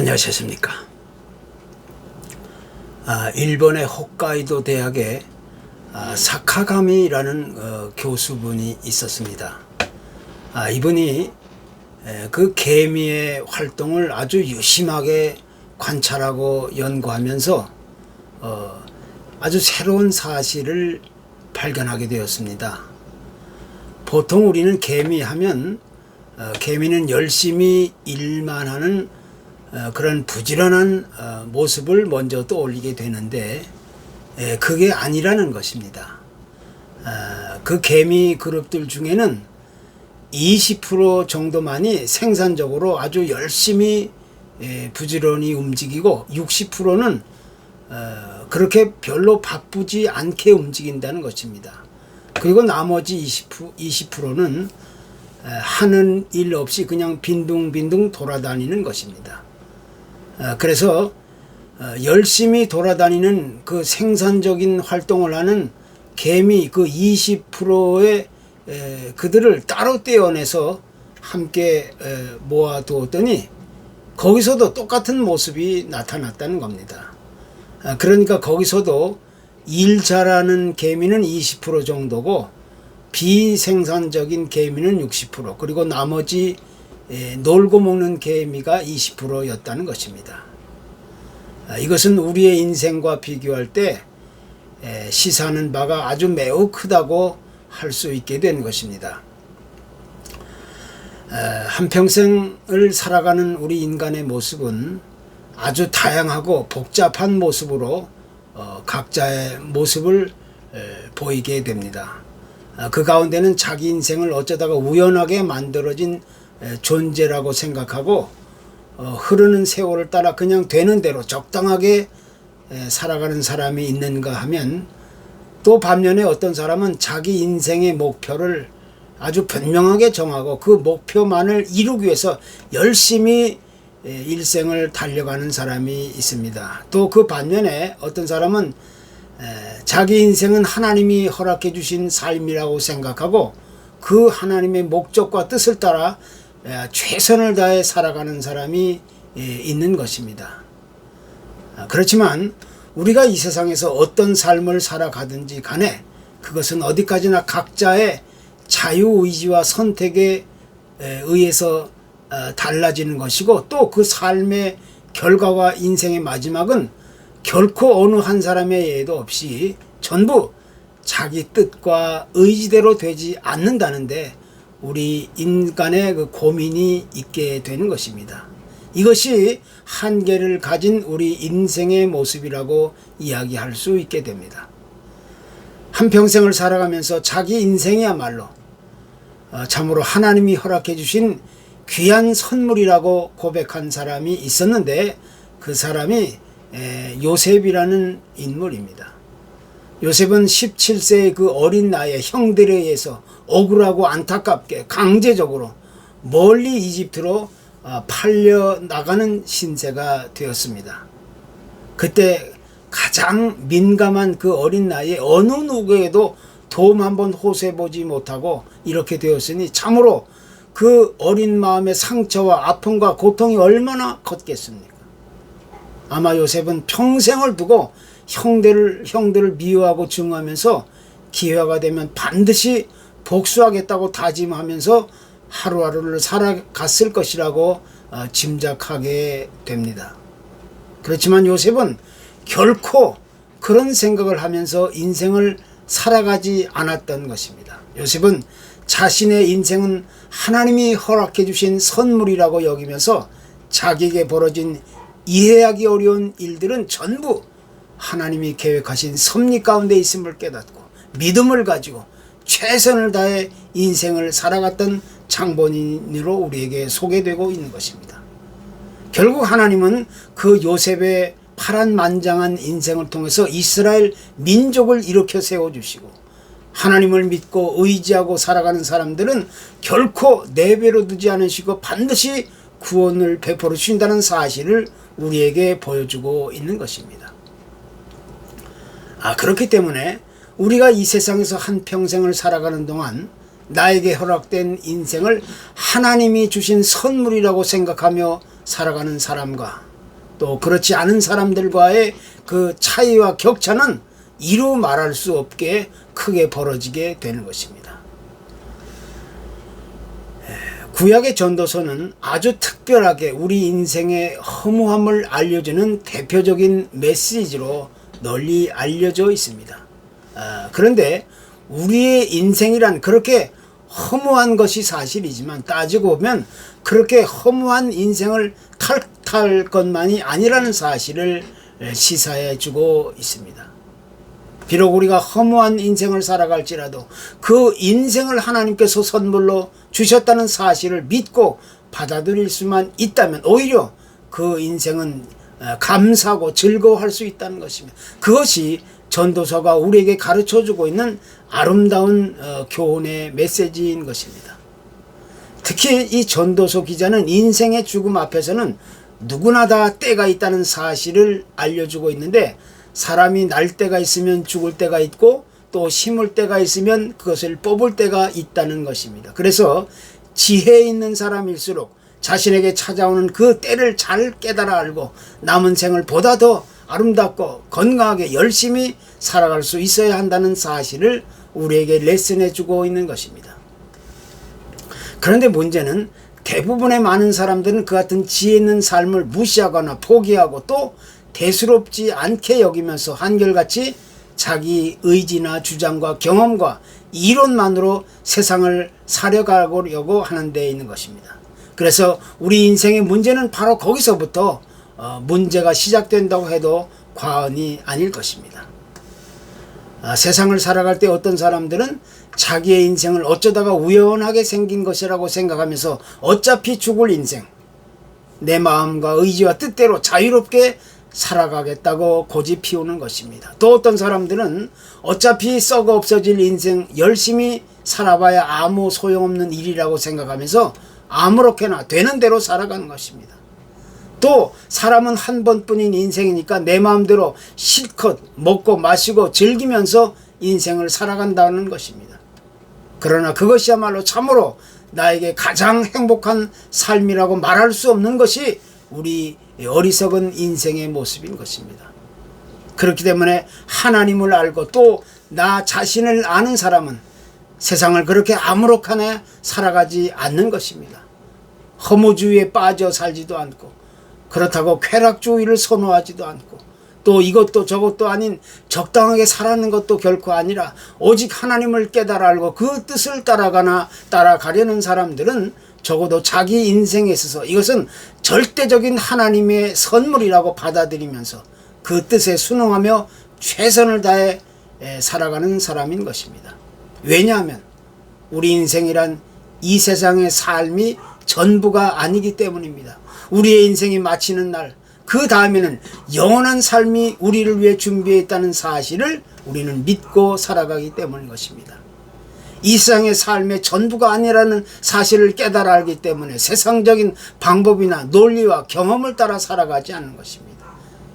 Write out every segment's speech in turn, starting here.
안녕하셨습니까? 아, 일본의 홋카이도 대학에 아, 사카가미라는 어, 교수분이 있었습니다. 아, 이분이 에, 그 개미의 활동을 아주 유심하게 관찰하고 연구하면서 어, 아주 새로운 사실을 발견하게 되었습니다. 보통 우리는 개미 하면 어, 개미는 열심히 일만 하는 어, 그런 부지런한 어, 모습을 먼저 떠올리게 되는데 에, 그게 아니라는 것입니다. 어, 그 개미 그룹들 중에는 20% 정도만이 생산적으로 아주 열심히 에, 부지런히 움직이고 60%는 어, 그렇게 별로 바쁘지 않게 움직인다는 것입니다. 그리고 나머지 20%, 20%는 하는 일 없이 그냥 빈둥빈둥 돌아다니는 것입니다. 어, 그래서 어, 열심히 돌아다니는 그 생산적인 활동을 하는 개미 그 20%의 에, 그들을 따로 떼어내서 함께 에, 모아두었더니 거기서도 똑같은 모습이 나타났다는 겁니다. 아, 그러니까 거기서도 일 잘하는 개미는 20% 정도고 비생산적인 개미는 60% 그리고 나머지 에, 놀고 먹는 개미가 20%였다는 것입니다. 아, 이것은 우리의 인생과 비교할 때 에, 시사하는 바가 아주 매우 크다고 할 수 있게 된 것입니다. 에, 한평생을 살아가는 우리 인간의 모습은 아주 다양하고 복잡한 모습으로 어, 각자의 모습을 에, 보이게 됩니다. 아, 그 가운데는 자기 인생을 어쩌다가 우연하게 만들어진 에, 존재라고 생각하고 어, 흐르는 세월을 따라 그냥 되는 대로 적당하게 에, 살아가는 사람이 있는가 하면 또 반면에 어떤 사람은 자기 인생의 목표를 아주 분명하게 정하고 그 목표만을 이루기 위해서 열심히 에, 일생을 달려가는 사람이 있습니다. 또 그 반면에 어떤 사람은 에, 자기 인생은 하나님이 허락해 주신 삶이라고 생각하고 그 하나님의 목적과 뜻을 따라 에, 최선을 다해 살아가는 사람이 에, 있는 것입니다. 아, 그렇지만 우리가 이 세상에서 어떤 삶을 살아가든지 간에 그것은 어디까지나 각자의 자유의지와 선택에 에, 의해서 어, 달라지는 것이고 또 그 삶의 결과와 인생의 마지막은 결코 어느 한 사람의 예도 없이 전부 자기 뜻과 의지대로 되지 않는다는데 우리 인간의 그 고민이 있게 되는 것입니다. 이것이 한계를 가진 우리 인생의 모습이라고 이야기할 수 있게 됩니다. 한평생을 살아가면서 자기 인생이야말로 어, 참으로 하나님이 허락해 주신 귀한 선물이라고 고백한 사람이 있었는데 그 사람이 요셉이라는 인물입니다. 요셉은 17세의 그 어린 나이에 형들에 의해서 억울하고 안타깝게 강제적으로 멀리 이집트로 아, 팔려 나가는 신세가 되었습니다. 그때 가장 민감한 그 어린 나이에 어느 누구에도 도움 한번 호소해 보지 못하고 이렇게 되었으니 참으로 그 어린 마음의 상처와 아픔과 고통이 얼마나 컸겠습니까? 아마 요셉은 평생을 두고 형들을 형들을 미워하고 증오하면서 기회가 되면 반드시 복수하겠다고 다짐하면서 하루하루를 살아갔을 것이라고 어, 짐작하게 됩니다. 그렇지만 요셉은 결코 그런 생각을 하면서 인생을 살아가지 않았던 것입니다. 요셉은 자신의 인생은 하나님이 허락해 주신 선물이라고 여기면서 자기에게 벌어진 이해하기 어려운 일들은 전부 하나님이 계획하신 섭리 가운데 있음을 깨닫고 믿음을 가지고 최선을 다해 인생을 살아갔던 장본인으로 우리에게 소개되고 있는 것입니다. 결국 하나님은 그 요셉의 파란만장한 인생을 통해서 이스라엘 민족을 일으켜 세워주시고 하나님을 믿고 의지하고 살아가는 사람들은 결코 내배로 두지 않으시고 반드시 구원을 베풀어 주신다는 사실을 우리에게 보여주고 있는 것입니다. 아, 그렇기 때문에 우리가 이 세상에서 한 평생을 살아가는 동안 나에게 허락된 인생을 하나님이 주신 선물이라고 생각하며 살아가는 사람과 또 그렇지 않은 사람들과의 그 차이와 격차는 이루 말할 수 없게 크게 벌어지게 되는 것입니다. 구약의 전도서는 아주 특별하게 우리 인생의 허무함을 알려주는 대표적인 메시지로 널리 알려져 있습니다. 아, 그런데 우리의 인생이란 그렇게 허무한 것이 사실이지만 따지고 보면 그렇게 허무한 인생을 탈탈 것만이 아니라는 사실을 시사해 주고 있습니다. 비록 우리가 허무한 인생을 살아갈지라도 그 인생을 하나님께서 선물로 주셨다는 사실을 믿고 받아들일 수만 있다면 오히려 그 인생은 어, 감사하고 즐거워할 수 있다는 것입니다. 그것이 전도서가 우리에게 가르쳐 주고 있는 아름다운 어, 교훈의 메시지인 것입니다. 특히 이 전도서 기자는 인생의 죽음 앞에서는 누구나 다 때가 있다는 사실을 알려주고 있는데 사람이 날 때가 있으면 죽을 때가 있고 또 심을 때가 있으면 그것을 뽑을 때가 있다는 것입니다. 그래서 지혜 있는 사람일수록 자신에게 찾아오는 그 때를 잘 깨달아 알고 남은 생을 보다 더 아름답고 건강하게 열심히 살아갈 수 있어야 한다는 사실을 우리에게 레슨해 주고 있는 것입니다. 그런데 문제는 대부분의 많은 사람들은 그 같은 지혜 있는 삶을 무시하거나 포기하고 또 대수롭지 않게 여기면서 한결같이 자기 의지나 주장과 경험과 이론만으로 세상을 살려가려고 하는 데 있는 것입니다. 그래서 우리 인생의 문제는 바로 거기서부터 어, 문제가 시작된다고 해도 과언이 아닐 것입니다. 아, 세상을 살아갈 때 어떤 사람들은 자기의 인생을 어쩌다가 우연하게 생긴 것이라고 생각하면서 어차피 죽을 인생, 내 마음과 의지와 뜻대로 자유롭게 살아가겠다고 고집 피우는 것입니다. 또 어떤 사람들은 어차피 썩어 없어질 인생 열심히 살아봐야 아무 소용없는 일이라고 생각하면서 아무렇게나 되는 대로 살아가는 것입니다. 또 사람은 한 번뿐인 인생이니까 내 마음대로 실컷 먹고 마시고 즐기면서 인생을 살아간다는 것입니다. 그러나 그것이야말로 참으로 나에게 가장 행복한 삶이라고 말할 수 없는 것이 우리 어리석은 인생의 모습인 것입니다. 그렇기 때문에 하나님을 알고 또 나 자신을 아는 사람은 세상을 그렇게 아무렇게나 살아가지 않는 것입니다. 허무주의에 빠져 살지도 않고 그렇다고 쾌락주의를 선호하지도 않고 또 이것도 저것도 아닌 적당하게 살아가는 것도 결코 아니라 오직 하나님을 깨달아 알고 그 뜻을 따라가나 따라가려는 사람들은 적어도 자기 인생에 있어서 이것은 절대적인 하나님의 선물이라고 받아들이면서 그 뜻에 순응하며 최선을 다해 살아가는 사람인 것입니다. 왜냐하면 우리 인생이란 이 세상의 삶이 전부가 아니기 때문입니다. 우리의 인생이 마치는 날, 그 다음에는 영원한 삶이 우리를 위해 준비해 있다는 사실을 우리는 믿고 살아가기 때문인 것입니다. 이 세상의 삶의 전부가 아니라는 사실을 깨달아 알기 때문에 세상적인 방법이나 논리와 경험을 따라 살아가지 않는 것입니다.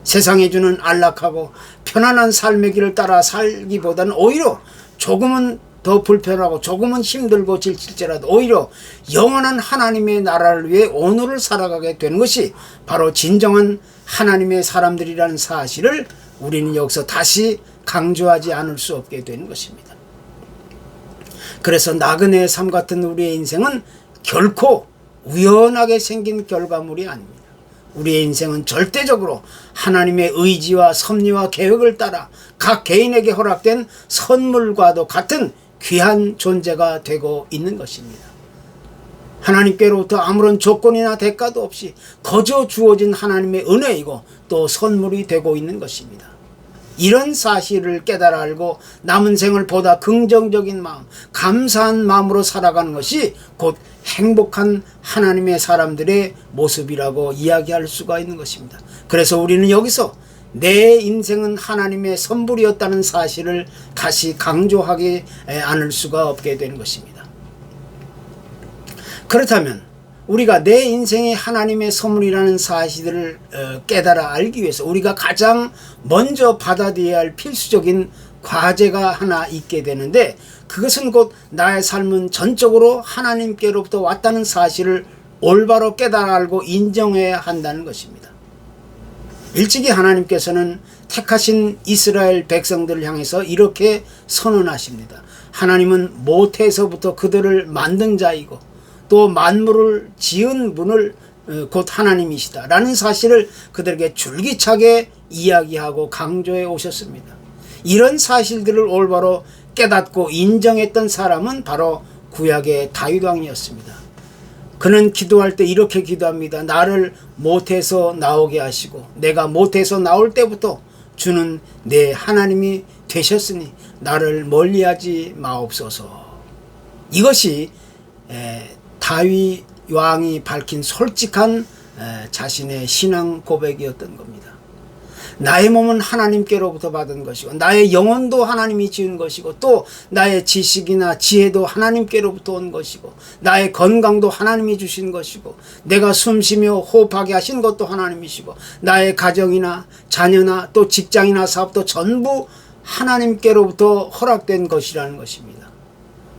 세상에 주는 안락하고 편안한 삶의 길을 따라 살기보다는 오히려 조금은 더 불편하고 조금은 힘들고 질질지라도 오히려 영원한 하나님의 나라를 위해 오늘을 살아가게 되는 것이 바로 진정한 하나님의 사람들이라는 사실을 우리는 여기서 다시 강조하지 않을 수 없게 되는 것입니다. 그래서 나그네의 삶 같은 우리의 인생은 결코 우연하게 생긴 결과물이 아닙니다. 우리의 인생은 절대적으로 하나님의 의지와 섭리와 계획을 따라 각 개인에게 허락된 선물과도 같은 귀한 존재가 되고 있는 것입니다. 하나님께로부터 아무런 조건이나 대가도 없이 거저 주어진 하나님의 은혜이고 또 선물이 되고 있는 것입니다. 이런 사실을 깨달아 알고 남은 생을 보다 긍정적인 마음, 감사한 마음으로 살아가는 것이 곧 행복한 하나님의 사람들의 모습이라고 이야기할 수가 있는 것입니다. 그래서 우리는 여기서 내 인생은 하나님의 선물이었다는 사실을 다시 강조하지 않을 수가 없게 되는 것입니다. 그렇다면 우리가 내 인생이 하나님의 선물이라는 사실을 어, 깨달아 알기 위해서 우리가 가장 먼저 받아들여야 할 필수적인 과제가 하나 있게 되는데 그것은 곧 나의 삶은 전적으로 하나님께로부터 왔다는 사실을 올바로 깨달아 알고 인정해야 한다는 것입니다. 일찍이 하나님께서는 택하신 이스라엘 백성들을 향해서 이렇게 선언하십니다. 하나님은 모태에서부터 그들을 만든 자이고 또 만물을 지은 분을 어, 곧 하나님이시다. 라는 사실을 그들에게 줄기차게 이야기하고 강조해 오셨습니다. 이런 사실들을 올바로 깨닫고 인정했던 사람은 바로 구약의 다윗 왕이었습니다. 그는 기도할 때 이렇게 기도합니다. 나를 못해서 나오게 하시고 내가 못해서 나올 때부터 주는 내 하나님이 되셨으니 나를 멀리하지 마옵소서. 이것이 에, 다윗 왕이 밝힌 솔직한 에, 자신의 신앙 고백이었던 겁니다. 나의 몸은 하나님께로부터 받은 것이고 나의 영혼도 하나님이 지은 것이고 또 나의 지식이나 지혜도 하나님께로부터 온 것이고 나의 건강도 하나님이 주신 것이고 내가 숨쉬며 호흡하게 하신 것도 하나님이시고 나의 가정이나 자녀나 또 직장이나 사업도 전부 하나님께로부터 허락된 것이라는 것입니다.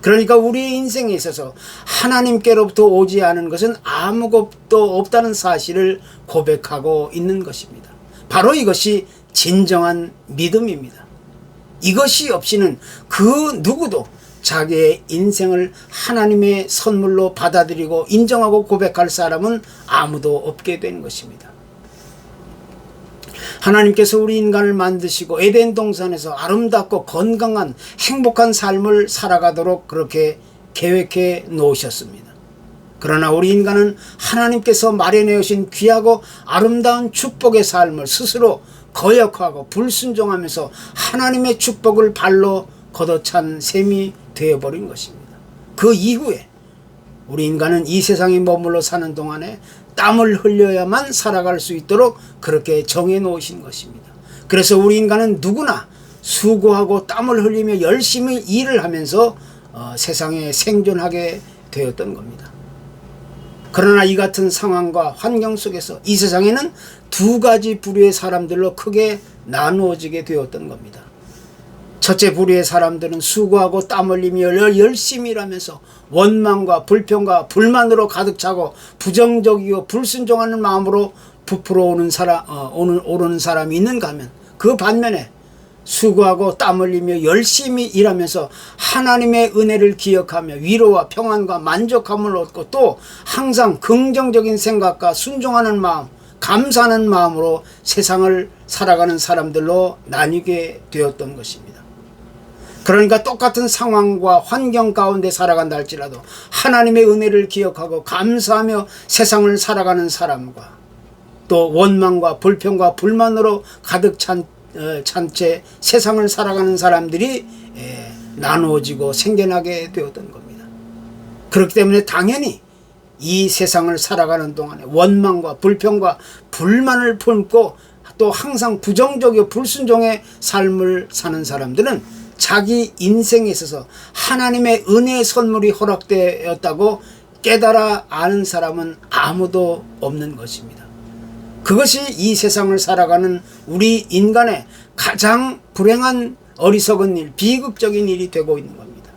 그러니까 우리의 인생에 있어서 하나님께로부터 오지 않은 것은 아무것도 없다는 사실을 고백하고 있는 것입니다. 바로 이것이 진정한 믿음입니다. 이것이 없이는 그 누구도 자기의 인생을 하나님의 선물로 받아들이고 인정하고 고백할 사람은 아무도 없게 된 것입니다. 하나님께서 우리 인간을 만드시고 에덴 동산에서 아름답고 건강한 행복한 삶을 살아가도록 그렇게 계획해 놓으셨습니다. 그러나 우리 인간은 하나님께서 마련해 오신 귀하고 아름다운 축복의 삶을 스스로 거역하고 불순종하면서 하나님의 축복을 발로 걷어찬 셈이 되어버린 것입니다. 그 이후에 우리 인간은 이 세상에 머물러 사는 동안에 땀을 흘려야만 살아갈 수 있도록 그렇게 정해 놓으신 것입니다. 그래서 우리 인간은 누구나 수고하고 땀을 흘리며 열심히 일을 하면서 어, 세상에 생존하게 되었던 겁니다. 그러나 이 같은 상황과 환경 속에서 이 세상에는 두 가지 부류의 사람들로 크게 나누어지게 되었던 겁니다. 첫째 부류의 사람들은 수고하고 땀 흘리며 열심히 일하면서 원망과 불평과 불만으로 가득 차고 부정적이고 불순종하는 마음으로 부풀어 오는 사람, 어, 오는, 오르는 사람이 있는가 하면 그 반면에 수고하고 땀 흘리며 열심히 일하면서 하나님의 은혜를 기억하며 위로와 평안과 만족함을 얻고 또 항상 긍정적인 생각과 순종하는 마음, 감사하는 마음으로 세상을 살아가는 사람들로 나뉘게 되었던 것입니다. 그러니까 똑같은 상황과 환경 가운데 살아간다 할지라도 하나님의 은혜를 기억하고 감사하며 세상을 살아가는 사람과 또 원망과 불평과 불만으로 가득 찬 어, 찬채 세상을 살아가는 사람들이 에, 나누어지고 생겨나게 되었던 겁니다. 그렇기 때문에 당연히 이 세상을 살아가는 동안에 원망과 불평과 불만을 품고 또 항상 부정적이고 불순종의 삶을 사는 사람들은 자기 인생에 있어서 하나님의 은혜의 선물이 허락되었다고 깨달아 아는 사람은 아무도 없는 것입니다. 그것이 이 세상을 살아가는 우리 인간의 가장 불행한 어리석은 일, 비극적인 일이 되고 있는 겁니다.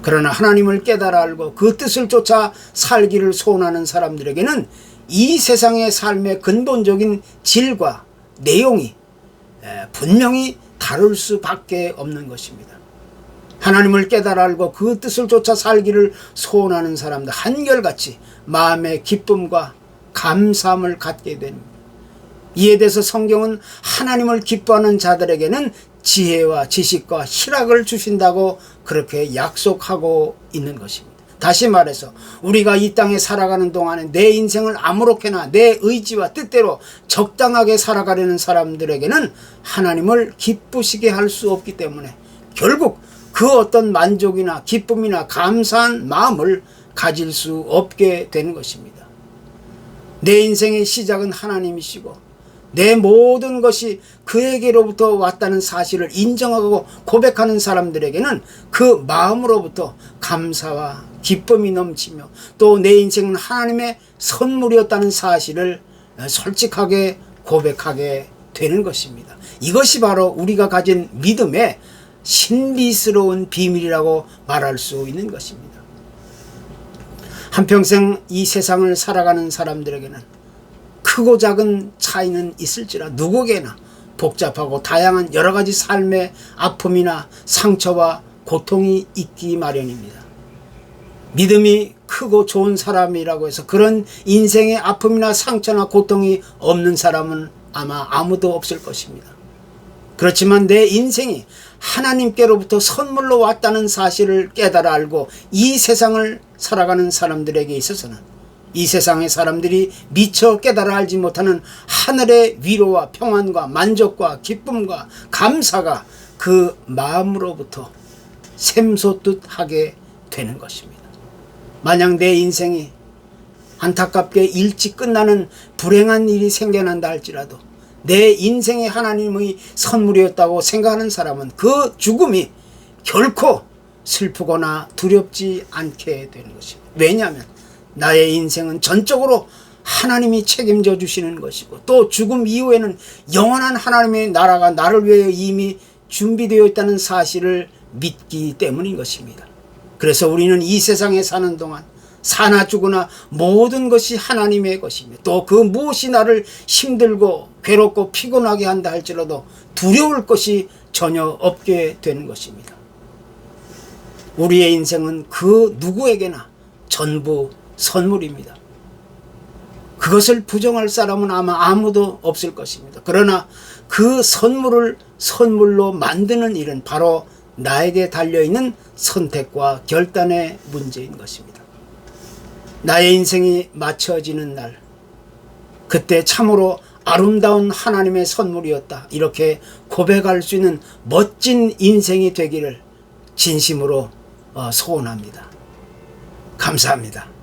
그러나 하나님을 깨달아 알고 그 뜻을 쫓아 살기를 소원하는 사람들에게는 이 세상의 삶의 근본적인 질과 내용이 분명히 다를 수밖에 없는 것입니다. 하나님을 깨달아 알고 그 뜻을 쫓아 살기를 소원하는 사람들 한결같이 마음의 기쁨과 감사함을 갖게 됩니다. 이에 대해서 성경은 하나님을 기뻐하는 자들에게는 지혜와 지식과 희락을 주신다고 그렇게 약속하고 있는 것입니다. 다시 말해서 우리가 이 땅에 살아가는 동안에 내 인생을 아무렇게나 내 의지와 뜻대로 적당하게 살아가려는 사람들에게는 하나님을 기쁘시게 할 수 없기 때문에 결국 그 어떤 만족이나 기쁨이나 감사한 마음을 가질 수 없게 되는 것입니다. 내 인생의 시작은 하나님이시고 내 모든 것이 그에게로부터 왔다는 사실을 인정하고 고백하는 사람들에게는 그 마음으로부터 감사와 기쁨이 넘치며 또 내 인생은 하나님의 선물이었다는 사실을 솔직하게 고백하게 되는 것입니다. 이것이 바로 우리가 가진 믿음의 신비스러운 비밀이라고 말할 수 있는 것입니다. 한평생 이 세상을 살아가는 사람들에게는 크고 작은 차이는 있을지라 누구에게나 복잡하고 다양한 여러 가지 삶의 아픔이나 상처와 고통이 있기 마련입니다. 믿음이 크고 좋은 사람이라고 해서 그런 인생의 아픔이나 상처나 고통이 없는 사람은 아마 아무도 없을 것입니다. 그렇지만 내 인생이 하나님께로부터 선물로 왔다는 사실을 깨달아 알고 이 세상을 살아가는 사람들에게 있어서는 이 세상의 사람들이 미처 깨달아 알지 못하는 하늘의 위로와 평안과 만족과 기쁨과 감사가 그 마음으로부터 샘솟듯 하게 되는 것입니다. 만약 내 인생이 안타깝게 일찍 끝나는 불행한 일이 생겨난다 할지라도 내 인생에 하나님의 선물이었다고 생각하는 사람은 그 죽음이 결코 슬프거나 두렵지 않게 되는 것입니다. 왜냐하면 나의 인생은 전적으로 하나님이 책임져 주시는 것이고 또 죽음 이후에는 영원한 하나님의 나라가 나를 위해 이미 준비되어 있다는 사실을 믿기 때문인 것입니다. 그래서 우리는 이 세상에 사는 동안 사나 죽으나 모든 것이 하나님의 것이며 또 그 무엇이 나를 힘들고 괴롭고 피곤하게 한다 할지라도 두려울 것이 전혀 없게 되는 것입니다. 우리의 인생은 그 누구에게나 전부 선물입니다. 그것을 부정할 사람은 아마 아무도 없을 것입니다. 그러나 그 선물을 선물로 만드는 일은 바로 나에게 달려있는 선택과 결단의 문제인 것입니다. 나의 인생이 맞춰지는 날, 그때 참으로 아름다운 하나님의 선물이었다. 이렇게 고백할 수 있는 멋진 인생이 되기를 진심으로 어, 소원합니다. 감사합니다.